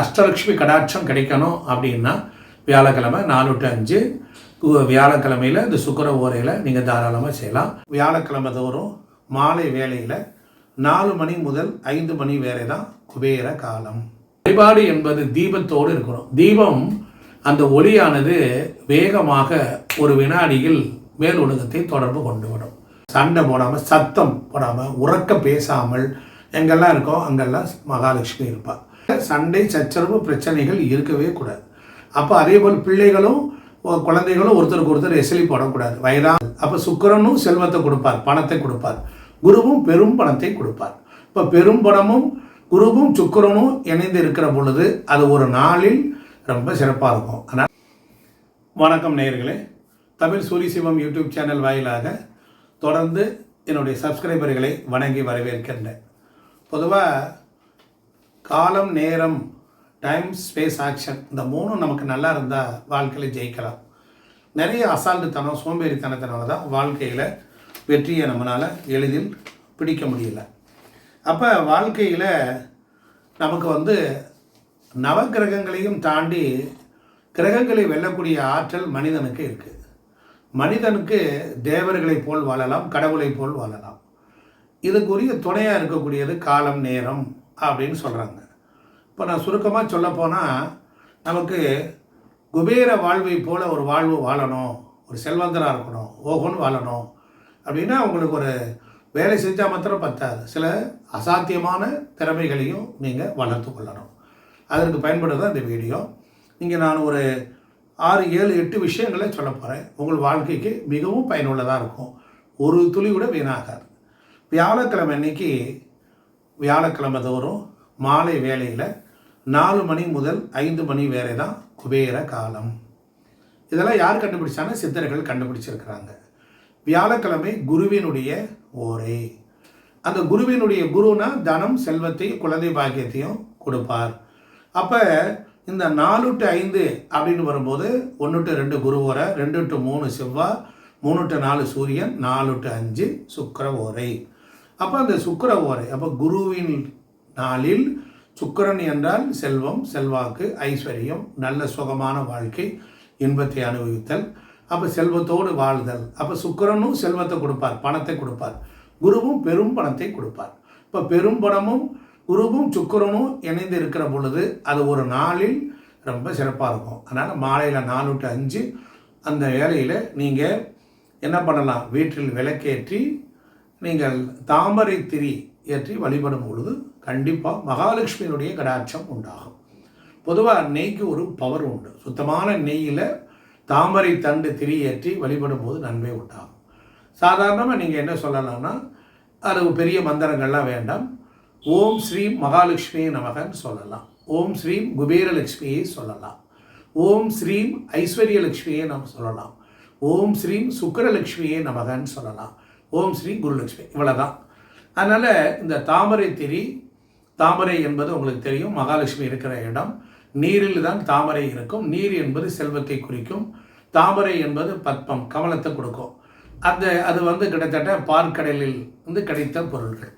அஷ்டலக்ஷ்மி கடாட்சம் கிடைக்கணும் அப்படின்னா வியாழக்கிழமை நாலு டு அஞ்சு. வியாழக்கிழமையில் இந்த சுக்கர ஓரையில் நீங்கள் தாராளமாக செய்யலாம். வியாழக்கிழமை தோறும் மாலை வேளையில் நாலு மணி முதல் ஐந்து மணி வேலை தான் குபேர காலம். வழிபாடு என்பது தீபத்தோடு இருக்கணும். தீபம் அந்த ஒளியானது வேகமாக ஒரு வினாடியில் மேல் உலகத்தை தொடர்பு கொண்டு விடும் சண்டை போடாமல் சத்தம் போடாமல் உறக்க பேசாமல் எங்கெல்லாம் இருக்கோ அங்கெல்லாம் மகாலட்சுமி இருப்பாள் சண்டை சச்சரவு பிரச்சனைகள் இருக்கவே கூடாது. அப்போ அதே போல் பிள்ளைகளும் குழந்தைகளும் ஒருத்தருக்கு ஒருத்தர் எசலி போடக்கூடாது. வயதா அப்போ சுக்கரனும் செல்வத்தை கொடுப்பார் பணத்தை கொடுப்பார். குருவும் பெரும் பணத்தை கொடுப்பார். இப்போ பெரும் பணமும் குருவும் சுக்கரனும் இணைந்து இருக்கிற பொழுது அது ஒரு நாளில் ரொம்ப சிறப்பாக இருக்கும். ஆனால் வணக்கம் நேயர்களே. தமிழ் சூரி சிவம் யூடியூப் சேனல் வாயிலாக தொடர்ந்து என்னுடைய சப்ஸ்கிரைபர்களை வணங்கி வரவேற்கின்றேன். பொதுவாக காலம் நேரம் டைம் ஸ்பேஸ் ஆக்ஷன் இந்த மூணும் நமக்கு நல்லா இருந்தால் வாழ்க்கையில் ஜெயிக்கலாம். நிறைய அசால்ட்டுத்தனம் சோம்பேறித்தனத்தினால தான் வாழ்க்கையில் வெற்றியை நம்மளால் எளிதில் பிடிக்க முடியல. அப்போ வாழ்க்கையில் நமக்கு வந்து நவக்கிரகங்களையும் தாண்டி கிரகங்களை வெல்லக்கூடிய ஆற்றல் மனிதனுக்கு இருக்குது மனிதனுக்கு தேவர்களைப் போல் வாழலாம் கடவுளைப் போல் வாழலாம். இதுக்குரிய துணையாக இருக்கக்கூடியது காலம் நேரம். அப்படின்னு சொல்கிறாங்க இப்போ நான் சுருக்கமாக சொல்லப்போனால் நமக்கு குபேர வாழ்வை போல் ஒரு வாழ்வு வாழணும் ஒரு செல்வந்தராக இருக்கணும் ஓகோன்னு வாழணும் அப்படின்னா அவங்களுக்கு ஒரு வேலை செஞ்சால் மாத்திரம் பத்தாது. சில அசாத்தியமான திறமைகளையும் நீங்கள் வளர்த்து கொள்ளணும். அதற்கு பயன்படுறது இந்த வீடியோ. நீங்கள் நான் ஒரு ஆறு ஏழு எட்டு விஷயங்களை சொல்ல போகிறேன் உங்கள் வாழ்க்கைக்கு மிகவும் பயனுள்ளதாக இருக்கும். ஒரு துளி கூட வீணாகாது. வியாழக்கிழமை அன்னைக்கு வியாழக்கிழமை தோறும் மாலை வேளையில் நாலு மணி முதல் ஐந்து மணி வேறே தான் குபேர காலம். இதெல்லாம் யார் கண்டுபிடிச்சாங்க? சித்தர்கள் கண்டுபிடிச்சிருக்கிறாங்க. வியாழக்கிழமை குருவினுடைய ஓரே. அந்த குருவினுடைய குருனா தனம் செல்வத்தையும் குழந்தை பாக்கியத்தையும் கொடுப்பார். அப்போ இந்த நாலு டு ஐந்து அப்படின்னு வரும்போது ஒன்று டு ரெண்டு குரு ஓரை ரெண்டு டு மூணு செவ்வாய் மூணு டு நாலு சூரியன் நாலு டு அஞ்சு சுக்கிர ஓரை. அப்போ அந்த சுக்கர ஓரை அப்போ குருவின் நாளில் சுக்கரன் என்றால் செல்வம் செல்வாக்கு ஐஸ்வர்யம் நல்ல சுகமான வாழ்க்கை இன்பத்தை அனுபவித்தல் அப்போ செல்வத்தோடு வாழ்தல். அப்போ சுக்கிரனும் செல்வத்தை கொடுப்பார் பணத்தை கொடுப்பார். குருவும் பெரும் பணத்தை கொடுப்பார். இப்போ பெரும் பணமும் குருவும் சுக்கிரனும் இணைந்து இருக்கிற பொழுது அது ஒரு நாளில் ரொம்ப சிறப்பாக இருக்கும். அதனால் மாலையில் நாலு டு அஞ்சு அந்த வேலையில் நீங்கள் என்ன பண்ணலாம்? வீட்டில் விளக்கேற்றி நீங்கள் தாமரை திரி ஏற்றி வழிபடும் பொழுது கண்டிப்பாக மகாலட்சுமியினுடைய கடாட்சம் உண்டாகும். பொதுவாக நெய்க்கு ஒரு பவர் உண்டு. சுத்தமான நெய்யில் தாமரை தண்டு திரி ஏற்றி வழிபடும் போது நன்மை உண்டாகும். சாதாரணமாக நீங்கள் என்ன சொல்லலாம்னா அது பெரிய மந்திரங்கள்லாம் வேண்டாம். ஓம் ஸ்ரீம் மகாலட்சுமியை நமகன்னு சொல்லலாம். ஓம் ஸ்ரீம் குபேரலட்சுமியை சொல்லலாம். ஓம் ஸ்ரீம் ஐஸ்வர்யலட்சுமியை நம்ம சொல்லலாம். ஓம் ஸ்ரீம் சுக்கரலட்சுமியை நமகன்னு சொல்லலாம். ஓம் ஸ்ரீ குருலட்சுமி. இவ்வளோதான் அதனால் இந்த தாமரை திரி தாமரை என்பது உங்களுக்கு தெரியும் மகாலட்சுமி இருக்கிற இடம். நீரில் தான் தாமரை இருக்கும். நீர் என்பது செல்வத்தை குறிக்கும். தாமரை என்பது பத்மம் கமலத்தை கொடுக்கும். அந்த அது வந்து கிட்டத்தட்ட பார்க்கடலில் வந்து கிடைத்த பொருள்கள்.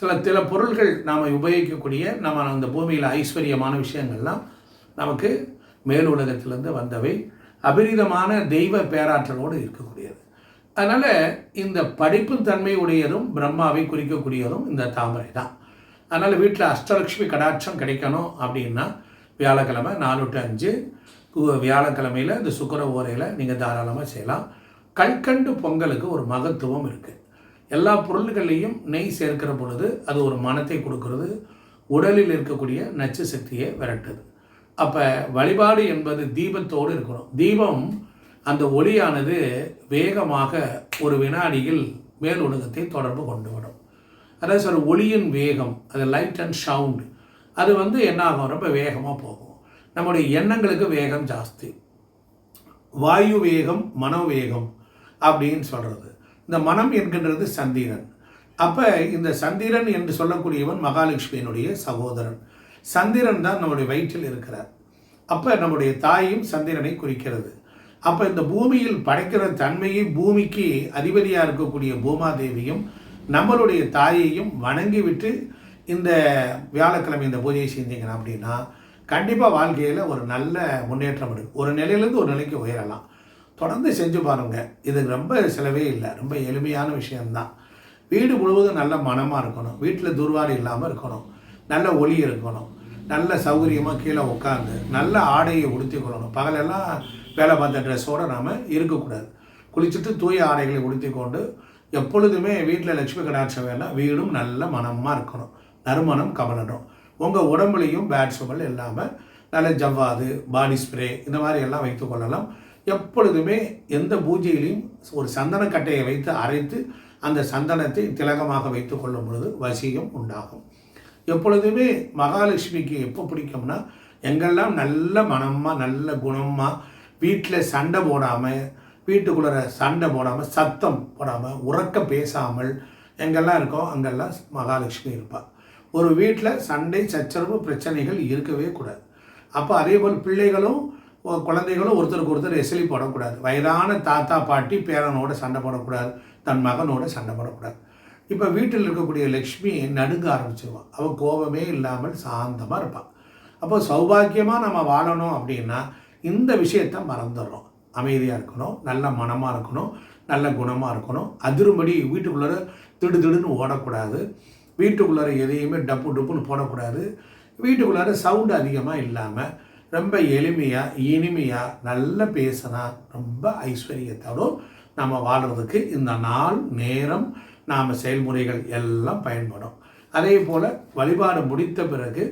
சில சில பொருள்கள் நாம் உபயோகிக்கக்கூடிய நம்ம அந்த பூமியில் ஐஸ்வர்யமான விஷயங்கள்லாம் நமக்கு மேலுலகத்திலிருந்து வந்தவை. அபரிதமான தெய்வ பேராற்றலோடு இருக்கக்கூடியது. அதனால் இந்த படிப்பு தன்மையுடையதும் பிரம்மாவை குறிக்கக்கூடியதும் இந்த தாமரை தான் அதனால் வீட்டில் அஷ்டலக்ஷ்மி கடாட்சம் கிடைக்கணும் அப்படின்னா வியாழக்கிழமை நாலு டு அஞ்சு வியாழக்கிழமையில் இந்த சுக்கர ஓரையில் நீங்கள் தாராளமாக செய்யலாம். கல்கண்டு பொங்கலுக்கு ஒரு மகத்துவம் இருக்குது எல்லா பொருள்களையும் நெய் சேர்க்கிற பொழுது அது ஒரு மனத்தை கொடுக்கறது உடலில் இருக்கக்கூடிய நச்சு சக்தியை விரட்டுது. அப்போ வழிபாடு என்பது தீபத்தோடு இருக்கணும். தீபம் அந்த ஒளியானது வேகமாக ஒரு வினாடியில் மேல் உலகத்தை தொடர்பு கொண்டு விடும் அதாவது சார் ஒளியின் வேகம் அது லைட் அண்ட் சவுண்டு அது வந்து என்ன ஆகும்? ரொம்ப வேகமாக போகும். நம்முடைய எண்ணங்களுக்கு வேகம் ஜாஸ்தி. வாயு வேகம் மனோவேகம் அப்படின்னு சொல்கிறது இந்த மனம் என்கின்றது சந்திரன். அப்போ இந்த சந்திரன் என்று சொல்லக்கூடியவன் மகாலட்சுமியினுடைய சகோதரன். சந்திரன் தான் நம்முடைய வயிற்றில் இருக்கிறார். அப்போ நம்முடைய தாயும் சந்திரனை குறிக்கிறது. அப்போ இந்த பூமியில் படைக்கிற தன்மையை பூமிக்கு அதிபதியாக இருக்கக்கூடிய பூமாதேவியும் நம்மளுடைய தாயையும் வணங்கிவிட்டு இந்த வியாழக்கிழமை இந்த பூஜையை செஞ்சீங்கன்னா அப்படின்னா கண்டிப்பாக வாழ்க்கையில் ஒரு நல்ல முன்னேற்றம் இருக்குது ஒரு நிலையிலேருந்து ஒரு நிலைக்கு உயரலாம். தொடர்ந்து செஞ்சு பாருங்கள் இது ரொம்ப செலவே இல்லை. ரொம்ப எளிமையான விஷயம்தான். வீடு முழுவதும் நல்ல மனமாக இருக்கணும். வீட்டில் துர்வாரி இல்லாமல் இருக்கணும். நல்ல ஒளி இருக்கணும். நல்ல சௌகரியமாக கீழே உட்காந்து நல்ல ஆடையை உடுத்தி கொள்ளணும். பகலெல்லாம் வேலை பார்த்த ட்ரெஸ்ஸோடு நாம் இருக்கக்கூடாது. குளிச்சுட்டு தூய ஆடைகளை உடுத்தி கொண்டு எப்பொழுதுமே வீட்டில் லட்சுமி கடாட்சம் வேணால் வீடும் நல்ல மனமாக இருக்கணும். நறுமணம் கமலணும். உங்கள் உடம்புலையும் பேட் சுமல் இல்லாமல் நல்ல ஜவ்வாது பாடி ஸ்ப்ரே இந்த மாதிரி எல்லாம் வைத்து கொள்ளலாம். எப்பொழுதுமே எந்த பூஜையிலையும் ஒரு சந்தனக்கட்டையை வைத்து அரைத்து அந்த சந்தனத்தை திலகமாக வைத்து கொள்ளும் பொழுது வசியம் உண்டாகும். எப்பொழுதுமே மகாலட்சுமிக்கு எப்போ பிடிக்கும்னா எங்கெல்லாம் நல்ல மனமாக நல்ல குணமாக வீட்டில் சண்டை போடாமல் வீட்டுக்குள்ளே சண்டை போடாமல் சத்தம் போடாமல் உறக்க பேசாமல் எங்கெல்லாம் இருக்கோ அங்கெல்லாம் மகாலட்சுமி இருப்பாள் ஒரு வீட்டில் சண்டை சச்சரவு பிரச்சனைகள் இருக்கவே கூடாது. அப்போ அதே போல் பிள்ளைகளும் குழந்தைகளும் ஒருத்தருக்கு ஒருத்தர் எசலி போடக்கூடாது. வயதான தாத்தா பாட்டி பேரனோட சண்டை போடக்கூடாது. தன் மகனோட சண்டை போடக்கூடாது. இப்போ வீட்டில் இருக்கக்கூடிய லக்ஷ்மி நடுங்க ஆரம்பிச்சிருவான் அவள் கோபமே இல்லாமல் சாந்தமாக இருப்பாள் அப்போ சௌபாக்கியமாக நம்ம வாழணும் அப்படின்னா இந்த விஷயத்த மறந்துடுறோம். அமைதியாக இருக்கணும் நல்ல மனமாக இருக்கணும் நல்ல குணமாக இருக்கணும். அதிரும்படி வீட்டுக்குள்ளே திடு திடுன்னு ஓடக்கூடாது. வீட்டுக்குள்ளார எதையுமே டப்பு டப்புன்னு போடக்கூடாது. வீட்டுக்குள்ளார சவுண்டு அதிகமாக இல்லாமல் ரொம்ப எளிமையாக இனிமையாக நல்லா பேசினா ரொம்ப ஐஸ்வர்யத்தோடும் நம்ம வாழ்கிறதுக்கு இந்த நாள் நேரம் நாம் செயல்முறைகள் எல்லாம் பயன்படும். அதே போல் வழிபாடு முடித்த பிறகு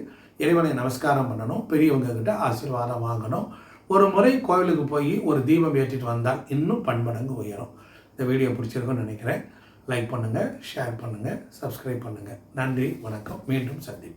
இறைவனை நமஸ்காரம் பண்ணணும். பெரியவங்கக்கிட்ட ஆசீர்வாதம் வாங்கணும். ஒரு முறை கோவிலுக்கு போய் ஒரு தீபம் ஏற்றிட்டு வந்தால் இன்னும் பன்மடங்கு உயரும். இந்த வீடியோ பிடிச்சிருக்குன்னு நினைக்கிறேன். லைக் பண்ணுங்கள் ஷேர் பண்ணுங்கள் சப்ஸ்கிரைப் பண்ணுங்கள் நன்றி வணக்கம். மீண்டும் சந்திப்போம்.